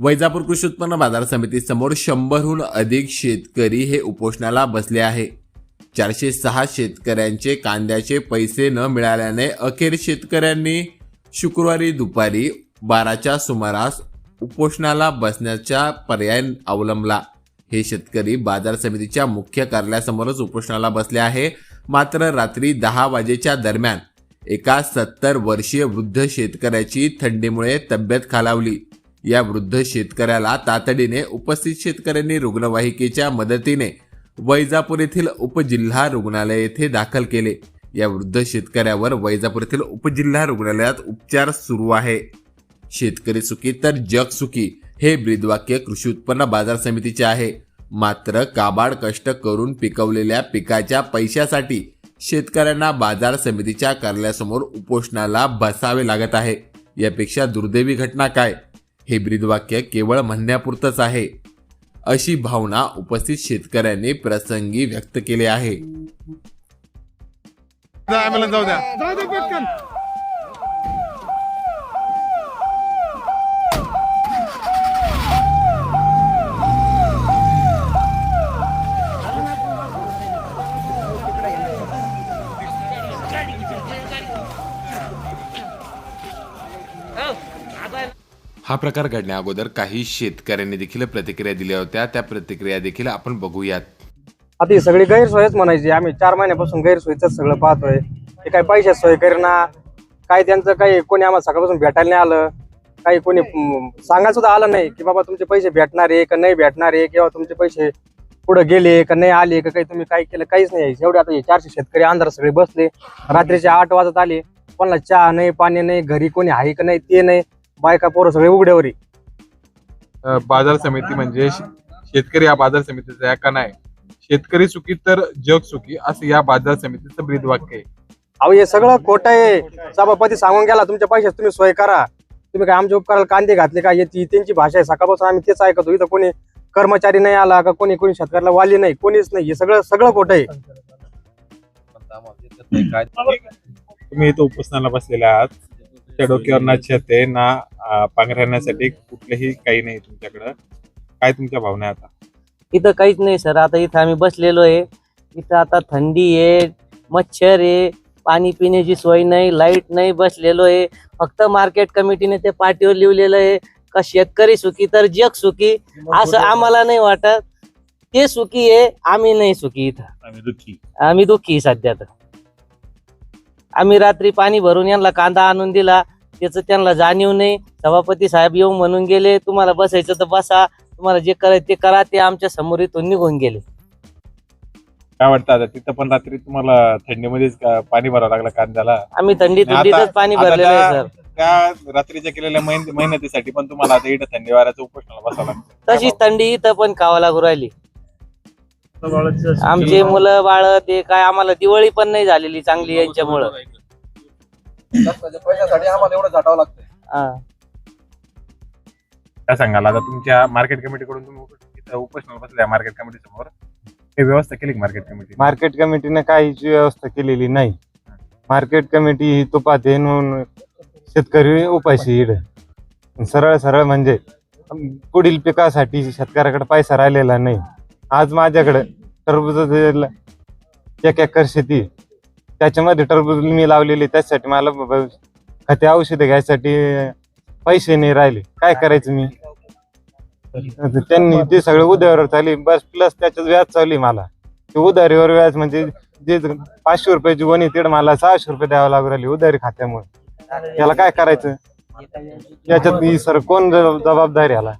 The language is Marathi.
वैजापूर कृषी उत्पन्न बाजार समितीसमोर शंभरहून अधिक शेतकरी हे उपोषणाला बसले आहे. चारशे सहा शेतकऱ्यांचे कांद्याचे पैसे न मिळाल्याने अखेर शेतकऱ्यांनी शुक्रवारी दुपारी बाराच्या सुमारास उपोषणाला बसण्याचा पर्याय अवलंबला. हे शेतकरी बाजार समितीच्या मुख्य कार्यालयासमोरच उपोषणाला बसले आहे. मात्र रात्री दहा वाजेच्या दरम्यान एका सत्तर वर्षीय वृद्ध शेतकऱ्याची थंडीमुळे तब्येत खालावली. या वृद्ध शेतकऱ्याला तातडीने उपस्थित शेतकऱ्यांनी रुग्णवाहिकेच्या मदतीने वैजापूर येथील उपजिल्हा रुग्णालय येथे दाखल केले. या वृद्ध शेतकऱ्यावर वैजापूर येथील उपजिल्हा रुग्णालयात उपचार सुरू आहे. शेतकरी सुखी तर जग सुखी हे ब्रीदवाक्य कृषी उत्पन्न बाजार समितीचे आहे. मात्र काबाड कष्ट करून पिकवलेल्या पिकाच्या पैशासाठी शेतकऱ्यांना बाजार समितीच्या कार्यालयासमोर उपोषणाला बसावे लागत आहे. यापेक्षा दुर्दैवी घटना काय? हे ब्रीदवाक्य केवळ म्हणण्यापुरतंच आहे. अशी भावना उपस्थित शेतकऱ्यांनी प्रसंगी व्यक्त केली आहे. जाऊ द्या. पटकन. हा प्रकार घडण्या अगोदर काही शेतकऱ्यांनी देखील प्रतिक्रिया दिल्या होत्या. त्या प्रतिक्रिया देखील आपण बघूयात. आता ही सगळी गैरसोयच म्हणायची. आम्ही चार महिन्यापासून गैरसोयच सगळं पाहतोय. ते काही पैशात सोय करेना. काही त्यांचं काही कोणी आम्हाला सकाळपासून भेटायला नाही आलं. काही कोणी सांगायला सुद्धा आलं नाही की बाबा तुमचे पैसे भेटणार आहे का नाही भेटणार आहे किंवा तुमचे पैसे पुढे गेले का नाही आले का काही तुम्ही काय केलं काहीच नाही. एवढे आता हे चारशे शेतकरी अंधार सगळे बसले. रात्रीचे आठ वाजत आले. कोणाला चहा नाही पाणी नाही घरी कोणी आहे का नाही ते नाही. बायका पोरं सगळे उघड्यावर. अ, बाजार समिती म्हणजे श- शेतकरी या बाजार समितीचा का नाही? शेतकरी सुखी तर जग सुखी असं या बाजार समितीचं ब्रीदवाक्य आहे. अहो हे सगळं खोटं आहे. सभापती सांगून गेला तुमच्या पैशात तुम्ही सोय करा. तुम्ही काय आमच्या उपकाराला कांदे घातले का? याची त्यांची भाषा आहे. सकाळपासून आम्ही तेच ऐकतो. इथं कोणी कर्मचारी नाही आला का? कोणी कोणी शेतकऱ्याला वाली नाही कोणीच नाही. हे सगळं सगळं खोटं आहे. तुम्ही इथं उपोषणाला बसलेले आहात. त्या डोक्यावर ना छत आहे ना पांघरण्यासाठी कुठलंही काही नाही तुमच्याकडं. काय तुमच्या भावना आहे आता? इथं काहीच नाही सर. आता इथं आम्ही बसलेलो आहे. इथं आता थंडी आहे मच्छर आहे पाणी पिण्याची सोय नाही लाइट नाही बसलेलो आहे. फक्त मार्केट कमिटीने ते पाठीवर लिहिलेलं आहे का शेतकरी सुखी तर जग सुखी असं आम्हाला नाही वाटत. ते सुखी आहे आम्ही नाही सुखी इथं. आम्ही दुःखी. आम्ही दुःखी सध्या तर. आम्ही रात्री पाणी भरून यांना कांदा आणून दिला त्याचं त्यांना जाणीव नाही. सभापती साहेब येऊन म्हणून गेले तुम्हाला बसायचं तर बसा. तुम्हाला जे करायचं ते करा. ते आमच्यासमोर इथून निघून गेले. काय वाटतं आता? तिथं पण रात्री तुम्हाला थंडीमध्येच का- पाणी भरावं लागलं कांद्याला? आम्ही आता- तिथंच पाणी आता भरलेलं आहे त्या- सर. त्या रात्रीच्या केलेल्या मेहन- मेहनतीसाठी पण तुम्हाला आता इथं थंडी वाऱ्याचं उपोषणाला बसावं लागतं. तशीच थंडी इथं पण खावा लागू राहिली. आमचे मुलं बाळ ते काय आम्हाला दिवाळी पण नाही झालेली चांगली यांच्यामुळं. पैशासाठी आम्हाला एवढं झाटावं लागतं हा. काय सांगाल आता तुमच्या मार्केट कमिटीकडून तुम्ही उप- इथं उपोषणाला बसल्या मार्केट कमिटी समोर. काही व्यवस्था केली का मार्केट कमिटी मार्केट कमिटीने काहीच व्यवस्था केलेली नाही. मार्केट कमिटी ही तुपात आहे म्हणून शेतकरी उपाशी इड. सरळ सरळ म्हणजे पुढील पिकासाठी शेतकऱ्याकडे पैसा राहिलेला नाही. आज माझ्याकडे टरबूज एक एकर शेती आहे. त्याच्यामध्ये टरबूज मी लावलेली त्याच्यासाठी मला ब- खते औषधं घ्यायसाठी पैसे नाही राहिले. काय करायचं मी? त्यांनी ते सगळे उद्यावर चालली बस प्लस त्याच्यात व्याज चालली मला. ते उधारीवर व्याज म्हणजे जे पाचशे रुपयाची वणी तिकडे मला सहाशे रुपये द्यावं लागू राहिली उधारी खात्यामुळे. याला काय करायचं? याच्यात ही सर कोण जबाबदारी आला